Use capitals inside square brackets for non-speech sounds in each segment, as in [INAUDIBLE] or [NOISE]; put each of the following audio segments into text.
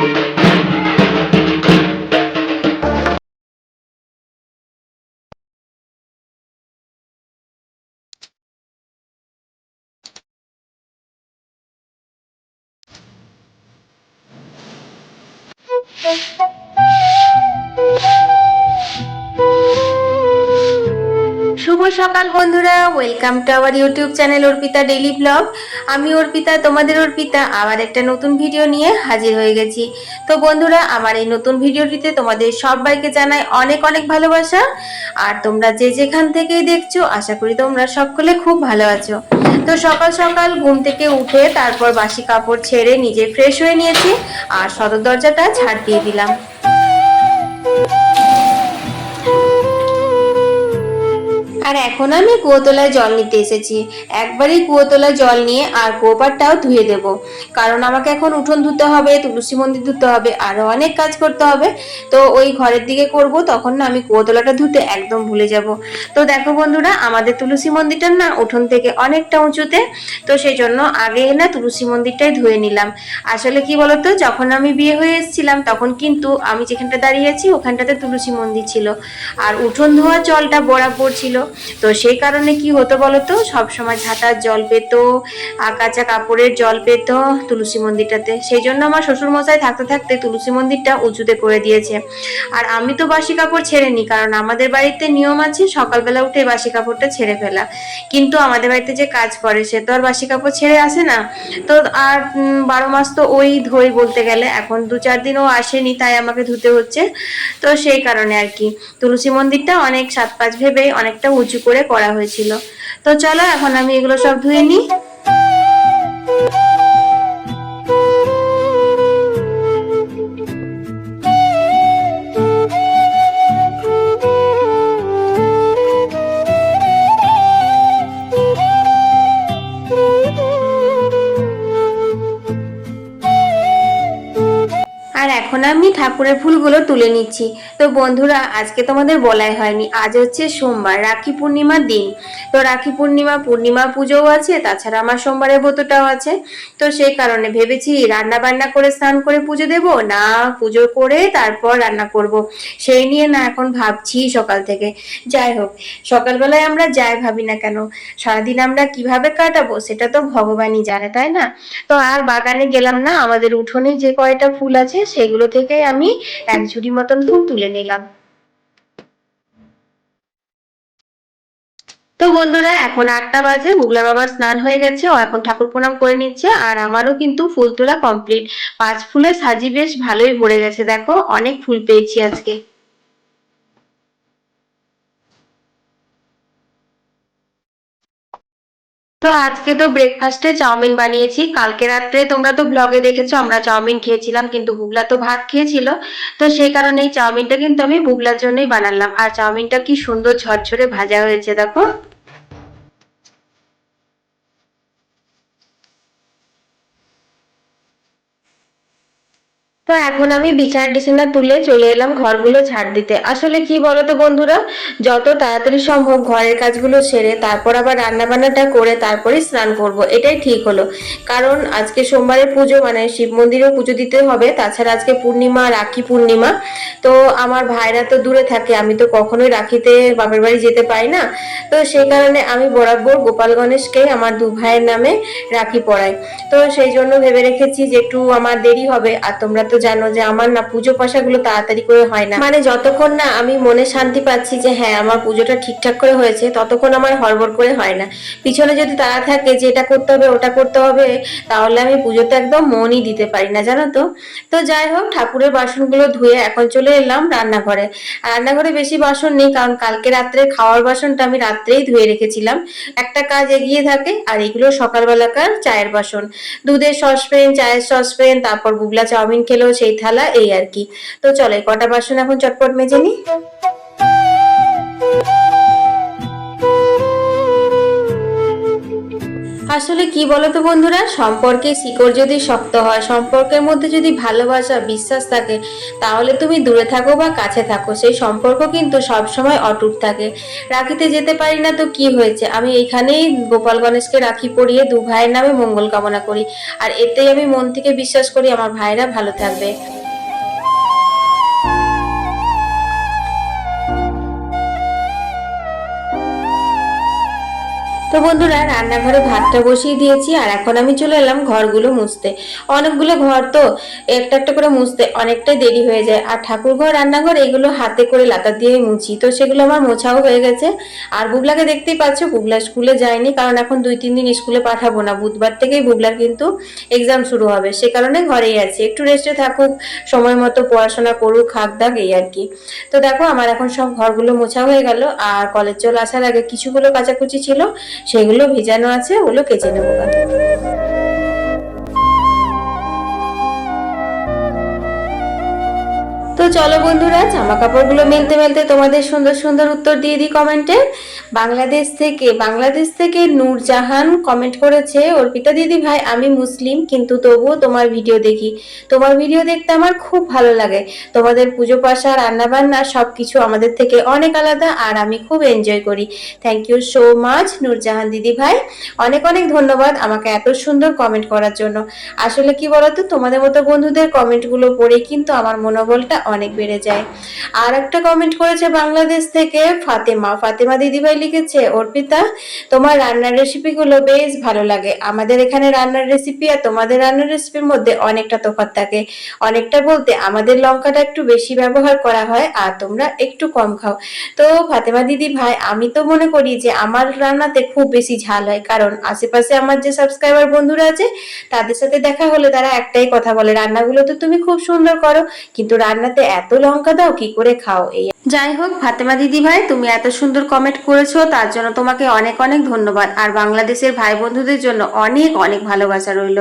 Thank you. বন্ধুরা welcome to our YouTube channel Arpita daily vlog আমি অর্পিতা, তোমাদের অর্পিতা, আবার একটা নতুন ভিডিও নিয়ে হাজির হয়ে গেছি। তো বন্ধুরা, আমার এই নতুন ভিডিওটিতে তোমাদের সবাইকে জানাই অনেক অনেক ভালোবাসা। আর তোমরা যে যেখান থেকেই দেখছ, আশা করি তোমরা সকলে খুব ভালো আছো। তো সকাল সকাল ঘুম থেকে উঠে তারপর বাসি কাপড় ছেড়ে নিজে ফ্রেশ হয়ে নিয়েছি, আর সদর দরজাটা ছাড় দিয়ে দিলাম। আর এখন আমি কুয়োতলায় জল নিতে এসেছি। একবারই কুয়োতলায় জল নিয়ে আর কুয়োপারটাও ধুয়ে দেব। কারণ আমাকে এখন উঠোন ধুতে হবে, তুলসী মন্দির ধুতে হবে, আরও অনেক কাজ করতে হবে। তো ওই ঘরের দিকে করব, তখন না আমি কুয়োতলাটা ধুতে একদম ভুলে যাব। তো দেখো বন্ধুরা, আমাদের তুলসী মন্দিরটা না উঠোন থেকে অনেকটা উঁচুতে। তো সেই জন্য আগে না তুলসী মন্দিরটাই ধুয়ে নিলাম। আসলে কি বলতো, যখন আমি বিয়ে হয়ে এসেছিলাম, তখন কিন্তু আমি যেখানটা দাঁড়িয়ে আছি, ওখানটাতে তুলসী মন্দির ছিল। আর উঠোন ধোয়া জলটা বরাবর ছিল। তো সেই কারণে কি হতো বলতো? সবসময় ঝাঁটার জল পেত আকাচা কাপড়ের জল পেত তুলসী মন্দিরটাতে। সেই জন্য আমার শ্বশুর মশাই থাকতে থাকতে তুলসী মন্দিরটা উঁচুতে করে দিয়েছে। আর আমি তো বাসি কাপড় ছেড়ে নি কারণ আমাদের বাড়িতে নিয়ম আছে সকালবেলা উঠে বাসি কাপড়টা ছেড়ে ফেলা। কিন্তু আমাদের বাড়িতে যে কাজ করে, সে তো আর বাসি কাপড় ছেড়ে আসে না। তো আর বারো মাস তো ওই ধোই বলতে গেলে, এখন দু চার দিনও আসেনি, তাই আমাকে ধুতে হচ্ছে। তো সেই কারণে আর কি। তুলসী মন্দিরটা অনেক সাত পাঁচ ভেবে অনেকটা উঁচু করে করা হয়েছিল। তো চলো এখন আমি এগুলো সব ধুয়ে নিই। এখন আমি ঠাকুরের ফুলগুলো তুলে নিচ্ছি। তো বন্ধুরা, আজকে তোমাদের বলাই হয়নি। আজ হচ্ছে সোমবার, রাখি পূর্ণিমার দিন। তো রাখি পূর্ণিমা পূর্ণিমা পুজোও আছে, তাছাড়া আমার সোমবারের ব্রতটাও আছে। তো সেই কারণে ভেবেছি রান্না বান্না করে স্নান করে পুজো দেব, না পুজো করে তারপর রান্না করব। সেই নিয়ে না এখন ভাবছি সকাল থেকে। যাই হোক, সকালবেলায় আমরা যাই ভাবি না কেন? সারাদিন আমরা কীভাবে কাটাবো সেটা তো ভগবানই জানে, তাই না? তো আর বাগানে গেলাম না, আমাদের উঠোনে যে কয়টা ফুল আছে সেগুলো থেকে আমি এক ঝুড়ি মতন ফুল তুলে নিলাম। তো বন্ধুরা, এখন আটটা বাজে, মুগলা বাবার স্নান হয়ে গেছে, ও এখন ঠাকুর প্রণাম করে নিচ্ছে, আর আমারও কিন্তু ফুল তোলা কমপ্লিট পাঁচ ফুলে সাজি বেশ ভালোই ভরে গেছে, দেখো, অনেক ফুল পেয়েছি আজকে। তো আজকে তো ব্রেকফাস্টে চাউমিন বানিয়েছি। কালকে রাত্রে তোমরা তো ব্লগে দেখেছ, আমরা চাউমিন খেয়েছিলাম, কিন্তু বুগলা তো ভাত খেয়েছিল। তো সেই কারণে এই চাউমিনটা কিন্তু আমি বুগলার জন্যই বানালাম। আর চাউমিনটা কি সুন্দর ঝরঝরে ভাজা হয়েছে, দেখো। তো এখন আমি বিছানা টিছানা তুলে চলে এলাম ঘরগুলো ঝাড় দিতে। আসলে কি বলতো বন্ধুরা? যত তাড়াতাড়ি সম্ভব ঘরের কাজগুলো সেরে তারপর আবার রান্না বান্নাটা করে তারপরে স্নান করব। এটাই ঠিক হলো। কারণ আজকে সোমবারের পুজো মানে শিব মন্দিরেও পুজো দিতে হবে। তাছাড়া আজকে পূর্ণিমা, রাখি পূর্ণিমা। তো আমার ভাইরা তো দূরে থাকে, আমি তো কখনোই রাখিতে বাপের বাড়ি যেতে পারি না। তো সেই কারণে আমি বরাবর গোপাল গণেশকে আমার দু ভাইয়ের নামে রাখি পড়াই তো সেই জন্য ভেবে রেখেছি যে একটু আমার দেরি হবে আর তোমরা তো জানো যে আমার না পুজো পাশাগুলো তাড়াতাড়ি করে হয় না। মানে যতক্ষণ না আমি মনে শান্তি পাচ্ছি যে হ্যাঁ আমার পুজোটা ঠিকঠাক করে হয়েছে, ততক্ষণ আমার হড়বড় করে হয় না। পিছনে যদি তারা থাকে যে এটা করতে হবে, ওটা করতে হবে, তাহলে আমি পুজোতে একদম মনই দিতে পারি না, জানো তো। তো যাই হোক, ঠাকুরের বাসনগুলো ধুয়ে এখন চলে এলাম রান্নাঘরে। রান্নাঘরে বেশি বাসন নেই, কারণ কালকে রাত্রে খাওয়ার বাসনটা আমি রাত্রেই ধুয়ে রেখেছিলাম। একটা কাজ এগিয়ে থাকে, আর এগুলো সকালবেলাকার চায়ের বাসন। দুধের সসপ্যান, চায়ের সসপ্যান, তারপর বুগলা চাউমিন খেলো সেই থালা এই আর কি। তো চলে কটা বাসন এখন চটপট মেজে নি। আসলে কি বলতো বন্ধুরা? সম্পর্কে শিকড় যদি শক্ত হয়, সম্পর্কের মধ্যে যদি ভালোবাসা, বিশ্বাস থাকে, তাহলে তুমি দূরে থাকো বা কাছে থাকো। সেই সম্পর্ক কিন্তু সব সময় অটুট থাকে। রাখিতে যেতে পারি না তো কি হয়েছে? আমি এখানেই গোপাল গণেশকে রাখি পরিয়ে দু ভাইয়ের নামে মঙ্গল কামনা করি। আর এতেই আমি মন থেকে বিশ্বাস করি আমার ভাইরা ভালো থাকবে। তো বন্ধুরা, রান্নাঘরে ভাতটা বসিয়ে দিয়েছি আর এখন আমি চলে এলাম ঘরগুলো মুছতে। অনেকগুলো ঘর তো, একটা একটা করে মুছতে অনেকটাই দেরি হয়ে যায়। আর ঠাকুর ঘর রান্নাঘর এগুলো হাতে করে লাতা দিয়ে মুছি। তো সেগুলো আমার মোছাও হয়ে গেছে। আর বুবলাকে দেখতেই পাচ্ছ, বুবলা স্কুলে যায়নি, কারণ এখন দুই, তিন দিন স্কুলে পাঠাবো না। বুধবার থেকেই বুবলার কিন্তু এক্সাম শুরু হবে। সে কারণে ঘরেই আছে। একটু রেস্টে থাকুক, সময় মতো পড়াশোনা করুক খাক দাক, এই আর কি। তো দেখো, আমার এখন সব ঘরগুলো মোছা হয়ে গেল। আর কলেজ চলে আসার আগে কিছুগুলো কাচাকুচি ছিল। সেগুলো ভিজানো আছে ওগুলো কেচে নেব তো চলো বন্ধুরা জামা কাপড়গুলো মেলতে মেলতে তোমাদের সুন্দর সুন্দর উত্তর দিয়ে দিই কমেন্টে। বাংলাদেশ থেকে বাংলাদেশ থেকে নূরজাহান কমেন্ট করেছে, অর্পিতা দিদি ভাই, আমি মুসলিম, কিন্তু তবুও তোমার ভিডিও দেখি। তোমার ভিডিও দেখতে আমার খুব ভালো লাগে। তোমাদের পুজো পাশা, রান্না বান্না সবকিছু আমাদের থেকে অনেক আলাদা আর আমি খুব এনজয় করি। Thank you so much Noorjahan দিদি ভাই। অনেক অনেক ধন্যবাদ আমাকে এত সুন্দর কমেন্ট করার জন্য। আসলে কি বলতো, তোমাদের মতো বন্ধুদের কমেন্টগুলো পড়ে কিন্তু আমার মনোবলটা অনেক বেড়ে যায়। আর একটা কমেন্ট করেছে বাংলাদেশ থেকে, ফাতেমা। ফাতেমা দিদিভাই লিখেছে, অর্পিতা, তোমার রান্নার রেসিপিগুলো বেশ ভালো লাগে। আমাদের এখানে রান্নার রেসিপি আর তোমাদের রান্নার রেসিপির মধ্যে অনেকটা তফাৎ থাকে। অনেকটা বলতে আমাদের লঙ্কাটা একটু বেশি ব্যবহার করা হয় আর তোমরা একটু কম খাও। তো ফাতেমা দিদি ভাই আমি তো মনে করি যে আমার রান্নাতে খুব বেশি ঝাল হয়। কারণ আশেপাশে আমার যে সাবস্ক্রাইবার বন্ধুরা আছে, তাদের সাথে দেখা হলে তারা একটাই কথা বলে, রান্নাগুলো তো তুমি খুব সুন্দর করো, কিন্তু রান্নাতে এত লঙ্কা দাও কি করে খাও? এই যাই হোক, ফাতেমা দিদি ভাই, তুমি এত সুন্দর কমেন্ট করেছ, তার জন্য তোমাকে অনেক অনেক ধন্যবাদ। আর বাংলাদেশের ভাই বন্ধুদের জন্য অনেক অনেক ভালোবাসা রইল।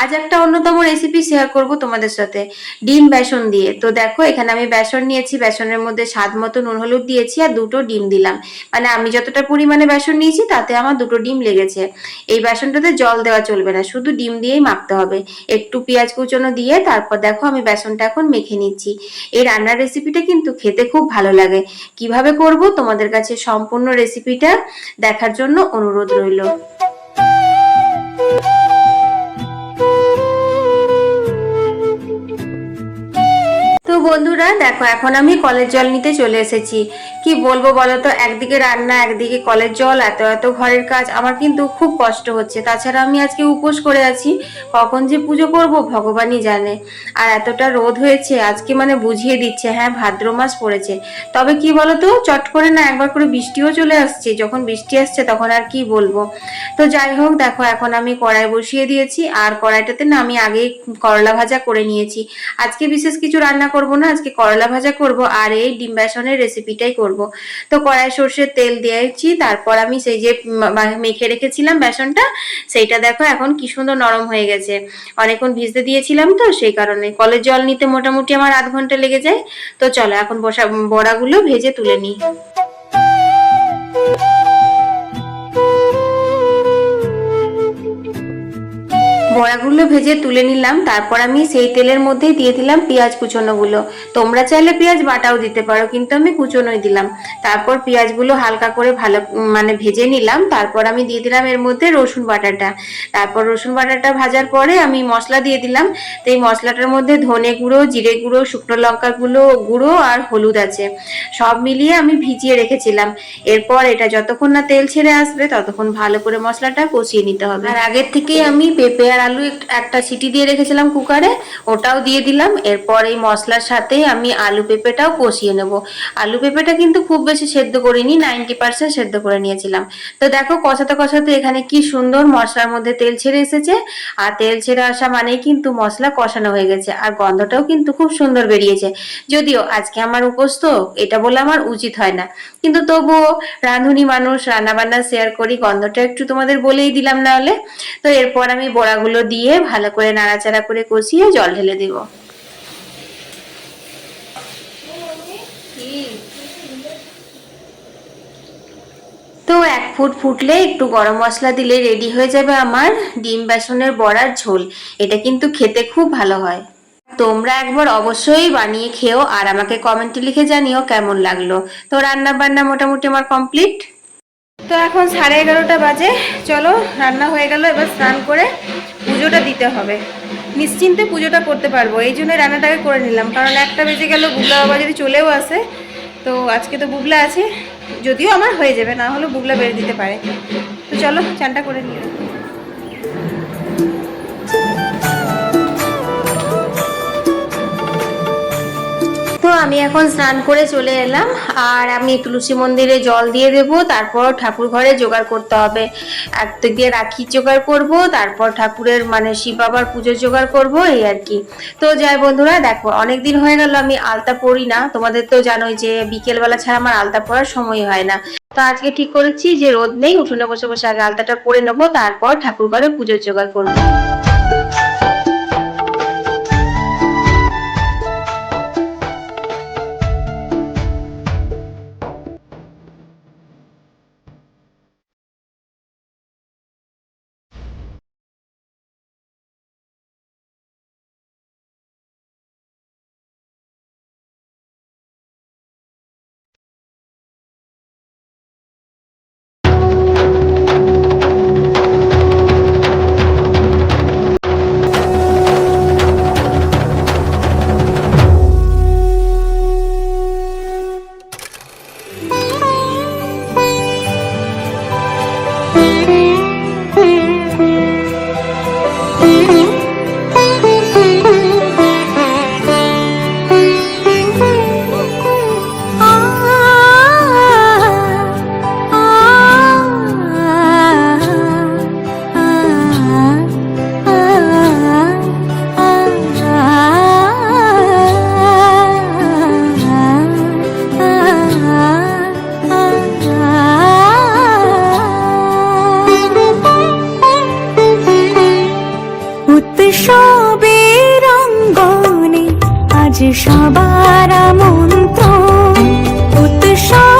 আজ একটা অন্যতম রেসিপি শেয়ার করব তোমাদের সাথে। ডিম বেসন দিয়ে। তো দেখো, এখানে আমি বেসন নিয়েছি, বেসনের মধ্যে স্বাদ মতো নুন, হলুদ দিয়েছি আর দুটো ডিম দিলাম। মানে আমি যতটা পরিমাণে বেসন নিয়েছি, তাতে আমার দুটো ডিম লেগেছে। এই বেসনটাতে জল দেওয়া চলবে না, শুধু ডিম দিয়েই মাখতে হবে। একটু পেঁয়াজ কুচনো দিয়ে, তারপর দেখো আমি বেসনটা এখন মেখে নিচ্ছি। এই রান্নার রেসিপিটা কিন্তু খেতে খুব ভালো লাগে। কীভাবে করব? তোমাদের কাছে সম্পূর্ণ রেসিপিটা দেখার জন্য অনুরোধ রইল। বন্ধুরা, দেখো এখন আমি কলের জল নিতে চলে এসেছি। কি বলব বলো তো, একদিকে রান্না, একদিকে কলের জল, এত এত ঘরের কাজ, আমার কিন্তু খুব কষ্ট হচ্ছে। তাছাড়া আমি আজকে উপোস করে আছি, কখন যে পুজো করব ভগবানই জানে। আর এতটা রোদ হয়েছে, আজকে মানে বুঝিয়ে দিচ্ছে হ্যাঁ ভাদ্র মাস পড়েছে। তবে কি বলো তো, চট করে না একবার করে বৃষ্টিও চলে আসছে, যখন বৃষ্টি আসছে তখন আর কি বলব। তো যাই হোক, দেখো এখন আমি কড়াই বসিয়ে দিয়েছি, আর কড়াইটাতে না আমি আগেই করলা ভাজা করে নিয়েছি। আজকে বিশেষ কিছু রান্না করব না, আজকে করলা ভাজা করব আর এই ডিম বেসনের রেসিপিটাই করব। তো কড়াই সর্ষের তেল দিয়েছি, তারপর আমি সেই যে মেখে রেখেছিলাম বেসনটা, সেইটা দেখো এখন কি সুন্দর নরম হয়ে গেছে। অনেকক্ষণ ভিজতে দিয়েছিলাম তো, সেই কারণে। কলের জল নিতে মোটামুটি আমার আধ ঘণ্টা লেগে যায়। তো চলো এখন বসা, বড়াগুলো ভেজে তুলে নিই। ভেজে তুলে নিলাম। তারপর আমি সেই তেলের মধ্যেই দিয়ে দিলাম পেঁয়াজ কুচোনোগুলো। তোমরা চাইলে পেঁয়াজ বাটাও দিতে পারো, কিন্তু আমি কুচোনোই দিলাম। তারপর পেঁয়াজগুলো হালকা করে ভালো মানে ভেজে নিলাম। তারপর আমি দিয়ে দিলাম এর মধ্যে রসুন বাটাটা। তারপর রসুন বাটাটা ভাজার পরে আমি মশলা দিয়ে দিলাম। তো এই মশলাটার মধ্যে ধনে গুঁড়ো, জিরে গুঁড়ো, শুকনো লঙ্কা গুঁড়ো গুঁড়ো আর হলুদ আছে। সব মিলিয়ে আমি ভিজিয়ে রেখেছিলাম। এরপর এটা যতক্ষণ না তেল ছেড়ে আসবে, ততক্ষণ ভালো করে মশলাটা কষিয়ে নিতে হবে। আর আগের থেকেই আমি পেঁপে আর আলু এক- একটা সিটি দিয়ে রেখেছিলাম কুকারে, ওটাও দিয়ে দিলাম। এরপর এই মশলার সাথে আমি আলু পেঁপেটাও কষিয়ে নেব। আলু পেঁপেটা কিন্তু খুব বেশি সেদ্ধ করিনি, নাইনটি পার্সেন্ট সেদ্ধ করে নিয়েছিলাম। তো দেখো, কষাতে কষাতে এখানে কি সুন্দর মশলার মধ্যে তেল ছেড়ে এসেছে। আর তেল ছেড়ে আসা মানেই কিন্তু মশলা কষানো হয়ে গেছে। আর গন্ধটাও কিন্তু খুব সুন্দর বেরিয়েছে। যদিও আজকে আমার উপোস এটা বলে আমার উচিত হয় না। কিন্তু তবুও রাঁধুনি মানুষ রান্না বান্না শেয়ার করি, গন্ধটা একটু তোমাদের বলেই দিলাম না হলে তো এরপর আমি বড়াগুলো দিয়ে ভালো করে নাড়াচাড়া করে কষিয়ে জল ঢেলে দেব। তো এক ফুট ফুটলে একটু গরম মশলা দিলে রেডি হয়ে যাবে আমার ডিম বেসনের বড়ার ঝোল। এটা কিন্তু খেতে খুব ভালো হয়। তোমরা একবার অবশ্যই বানিয়ে খেও আর আমাকে কমেন্টে লিখে জানিও কেমন লাগল। তো রান্না বান্না মোটামুটি আমার কমপ্লিট তো এখন সাড়ে এগারোটা বাজে। চলো, রান্না হয়ে গেল, এবার স্নান করে পুজোটা দিতে হবে। নিশ্চিন্তে পুজোটা করতে পারব, এই জন্য রান্নাটাকে করে নিলাম। কারণ একটা বেজে গেল বুগলা বাবা যদি চলেও আসে, তো আজকে তো বুগলা আছে, যদিও আমার হয়ে যাবে, না হলে বুগলা বেড়ে দিতে পারে। তো চলো, চানটা করে নিয়ে তো আমি এখন স্নান করে চলে এলাম, আর আমি তুলসী মন্দিরে জল দিয়ে দেব, তারপর ঠাকুর ঘরে জোগাড় করতে হবে। একদিক দিয়ে রাখি জোগাড় করব, তারপর ঠাকুরের মানে শিব বাবার পুজো জোগাড় করব, এই আর কি। তো যাই বন্ধুরা, দেখো অনেক দিন হয়ে গেল, আমি আলতা পরি না। তোমাদের তো জানোই যে বিকেলবেলা ছাড়া আমার আলতা পরার সময় হয় না। তো আজকে ঠিক করেছি যে রোদ নেই, উঠোনে বসে বসে আগে আলতাটা পরে নেব, তারপর ঠাকুর ঘরে পুজোর জোগাড় করব। সবার মন্ত্র উৎসবের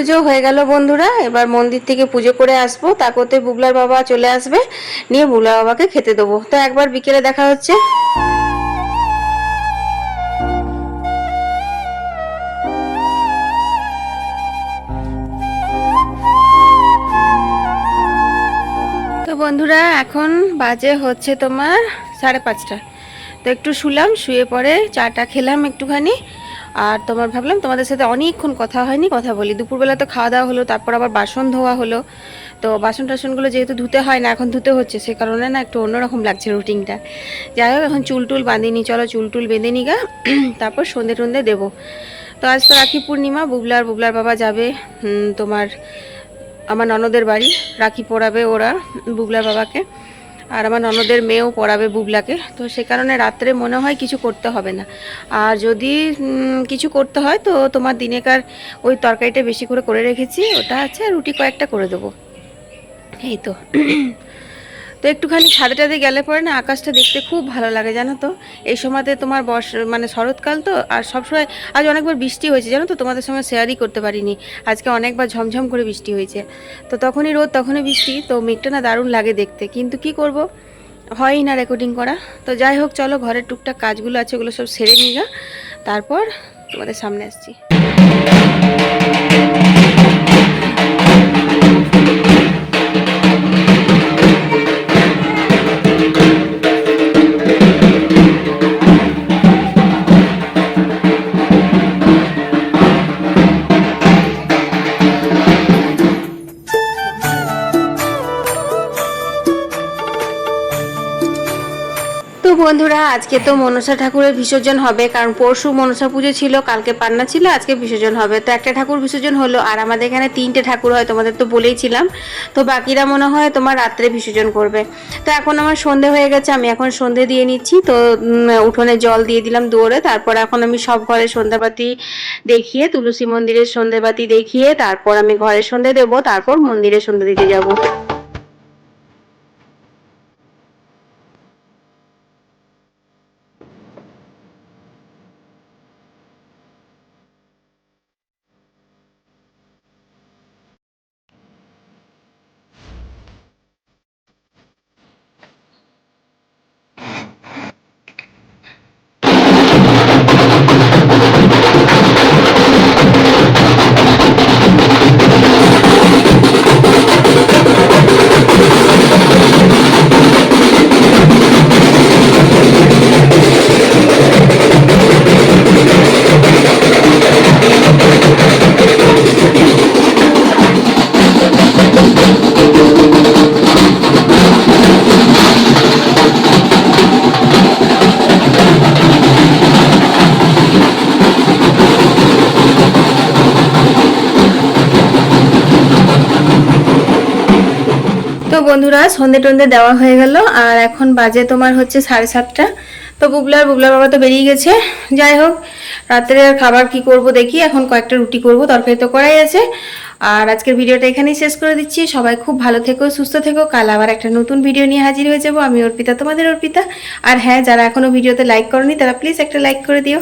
পুজো হয়ে গেল বন্ধুরা। এবার মন্দির থেকে পুজো করে আসব। তা করতে বুগলার বাবা চলে আসবে। নিয়ে বুগলা বাবাকে খেতে দেবো। তো একবার বিকেলে দেখা হচ্ছে। বন্ধুরা, এখন বাজে হচ্ছে তোমার সাড়ে পাঁচটা। তো একটু শুলাম, শুয়ে পরে চাটা খেলাম একটুখানি। আর তোমার ভাবলাম তোমাদের সাথে অনেকক্ষণ কথা হয়নি, কথা বলি। দুপুরবেলা তো খাওয়া দাওয়া হলো, তারপর আবার বাসন ধোয়া হলো। তো বাসন টাসনগুলো যেহেতু ধুতে হয় না, এখন ধুতে হচ্ছে, সে কারণে না একটু অন্যরকম লাগছে রুটিনটা। যাই হোক, এখন চুল টুল বাঁধিনি, চলো চুল টুল বেঁধে নিগা [CLEARS THROAT] তারপর সন্ধে টন্ধে দেবো। তো আজ তো রাখি পূর্ণিমা, বুবলার বুবলার বাবা যাবে তোমার, আমার ননদের বাড়ি, রাখি পরাবে ওরা, বুবলার বাবাকে। আর আমার ননদের মেয়েও পড়াবে বুবলাকে। তো সে কারণে রাত্রে মনে হয় কিছু করতে হবে না। আর যদি কিছু করতে হয়, তো তোমার দিনেকার ওই তরকারিটা বেশি করে করে রেখেছি। ওটা আছে, রুটি কয়েকটা করে দেবো। এই তো। তো একটুখানি ছাদে টাদে গেলে পরে না আকাশটা দেখতে খুব ভালো লাগে, জানো তো? এই সময়তে তোমার বর্ষ মানে শরৎকাল তো, আর সবসময় আজ অনেকবার বৃষ্টি হয়েছে, জানো তো? তোমাদের সঙ্গে শেয়ারই করতে পারিনি। আজকে অনেকবার ঝমঝম করে বৃষ্টি হয়েছে। তো তখনই রোদ, তখনই বৃষ্টি, তো মেঘটা না দারুণ লাগে দেখতে। কিন্তু কি করব? হয়ই না রেকর্ডিং করা। তো যাই হোক, চলো ঘরের টুকটাক কাজগুলো আছে, ওগুলো সব সেরে নিগা তারপর তোমাদের সামনে আসছি। বন্ধুরা, আজকে তো মনসা ঠাকুরের বিসর্জন হবে, কারণ পরশু মনসা পুজো ছিল, কালকে পান্না ছিল, আজকে বিসর্জন হবে। তো একটা ঠাকুর বিসর্জন হলো, আর আমাদের এখানে তিনটে ঠাকুর হয়, তোমাদের তো বলেইছিলাম। তো বাকিরা মনে হয় তোমার রাত্রে বিসর্জন করবে। তো এখন আমার সন্ধে হয়ে গেছে, আমি এখন সন্ধে দিয়ে নিচ্ছি। তো উঠোনে জল দিয়ে দিলাম দৌড়ে তারপর এখন আমি সব ঘরে সন্ধ্যাবাতি দেখিয়ে, তুলসী মন্দিরের সন্ধ্যাবাতি দেখিয়ে, তারপর আমি ঘরে সন্ধে দেবো, তারপর মন্দিরে সন্ধে দিতে যাব। বন্ধুরা, সন্ধে টন্ধে দেওয়া হয়ে গেল, আর এখন বাজে তোমার হচ্ছে সাড়ে সাতটা। তো বুবলার বুবলার বাবা তো বেরিয়ে গেছে। যাই হোক, রাত্রে খাবার কি করব দেখি, এখন কয়েকটা রুটি করব, তরকারি তো করাই আছে। আর আজকের ভিডিওটা এখানেই শেষ করে দিচ্ছি। সবাই খুব ভালো থেকো, সুস্থ থেকো। কাল আবার একটা নতুন ভিডিও নিয়ে হাজির হয়ে যাব। আমি অর্পিতা, তোমাদের অর্পিতা। আর হ্যাঁ যারা এখনও ভিডিওতে লাইক করনি, তারা প্লিজ একটা লাইক করে দিও।